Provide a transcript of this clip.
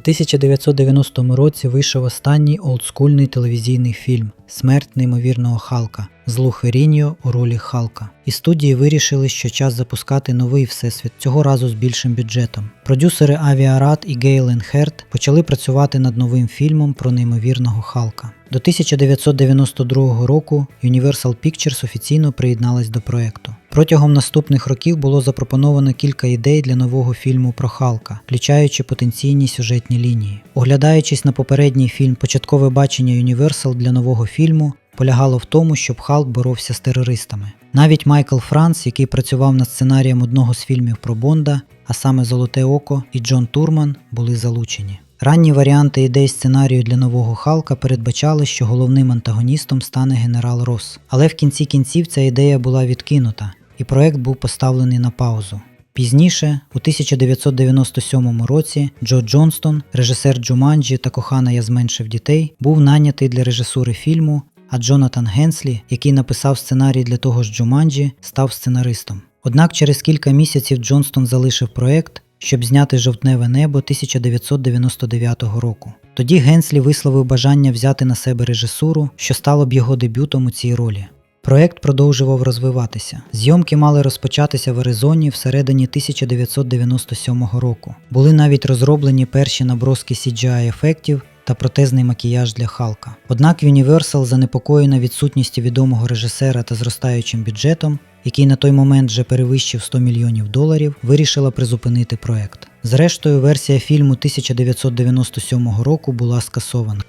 У 1990 році вийшов останній олдскульний телевізійний фільм Смерть неймовірного Халка з Лу Ферріньо у ролі Халка. І студії вирішили, що час запускати новий всесвіт, цього разу з більшим бюджетом. Продюсери Аві Арат і Гейлен Херт почали працювати над новим фільмом про неймовірного Халка. До 1992 року Universal Pictures офіційно приєдналась до проекту. Протягом наступних років було запропоновано кілька ідей для нового фільму про Халка, включаючи потенційні сюжетні лінії. Оглядаючись на попередній фільм Початкове бачення Universal для нового фільму полягало в тому, щоб Халк боровся з терористами. Навіть Майкл Франц, який працював над сценарієм одного з фільмів про Бонда, а саме Золоте Око і Джон Турман, були залучені. Ранні варіанти ідей сценарію для нового Халка передбачали, що головним антагоністом стане генерал Росс. Але в кінці кінців ця ідея була відкинута, і проект був поставлений на паузу. Пізніше, у 1997 році, Джо Джонстон, режисер Джуманджі та кохана Я зменшив дітей, був нанятий для режисури фільму, а Джонатан Генслі, який написав сценарій для того ж Джуманджі, став сценаристом. Однак через кілька місяців Джонстон залишив проект, щоб зняти жовтневе небо 1999 року. Тоді Генслі висловив бажання взяти на себе режисуру, що стало б його дебютом у цій ролі. Проект продовжував розвиватися. Зйомки мали розпочатися в Аризоні всередині 1997 року. Були навіть розроблені перші наброски CGI ефектів та протезний макіяж для Халка. Однак Universal, занепокоєна відсутністю відомого режисера та зростаючим бюджетом, який на той момент вже перевищив 100 мільйонів доларів, вирішила призупинити проект. Зрештою, версія фільму 1997 року була скасована.